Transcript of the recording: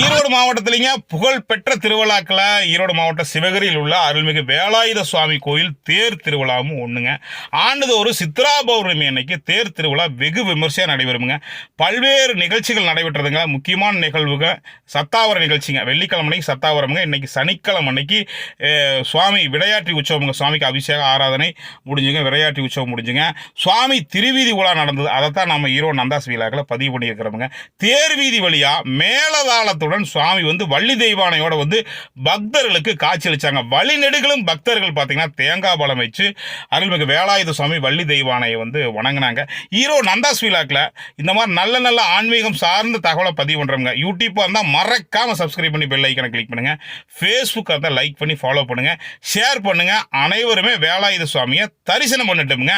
ஈரோடு மாவட்டத்திலேங்க புகழ்பெற்ற திருவிழாக்களை ஈரோடு மாவட்டம் சிவகிரியில் உள்ள அருள்மிகு வேலாயுத சுவாமி கோயில் தேர் திருவிழாவும் ஒன்றுங்க ஆண்டுதோறும் சித்ரா பௌர்ணமி அன்னைக்கு தேர் திருவிழா வெகு விமர்சையாக நடைபெறுமுங்க. பல்வேறு நிகழ்ச்சிகள் நடைபெற்றதுங்க. முக்கியமான நிகழ்வுகள் சத்தாவர நிகழ்ச்சிங்க. வெள்ளிக்கிழமை அன்னைக்கு சத்தாவரமுங்க. இன்னைக்கு சனிக்கிழமை அன்னைக்கு சுவாமி விளையாட்டு உற்சவமுங்க. சுவாமிக்கு அபிஷேக ஆராதனை முடிஞ்சுங்க. விளையாட்டு உற்சவம் முடிஞ்சுங்க. சுவாமி திருவீதி உலா நடந்தது. அதைத்தான் நம்ம ஈரோடு நந்தாஸ் விழாக்களை பதிவு பண்ணியிருக்கிறோமுங்க. தேர் வீதி வழியாக மேலதாளத்தை மேலதாளத்துடன் சுவாமி வந்து வள்ளி தெய்வானையோட வந்து பக்தர்களுக்கு காட்சியளிச்சாங்க. வழிநெடுகளும் பக்தர்கள் பார்த்தீங்கன்னா தேங்காய் பழம் வச்சு அருள்மிகு வேலாயுத சுவாமி வள்ளி தெய்வானையை வந்து வணங்கினாங்க. ஈரோ நந்தாஸ் விழாக்கில் இந்த மாதிரி நல்ல நல்ல ஆன்மீகம் சார்ந்த தகவலை பதிவு பண்ணுறவங்க யூடியூப்பாக இருந்தால் மறக்காமல் சப்ஸ்கிரைப் பண்ணி பெல் ஐக்கனை கிளிக் பண்ணுங்கள் ஃபேஸ்புக்காக இருந்தால் லைக் பண்ணி ஃபாலோ பண்ணுங்கள் ஷேர் பண்ணுங்கள் அனைவருமே வேலாயுத சுவாமியை தரிசனம் பண்ணிட்டோமுங்க.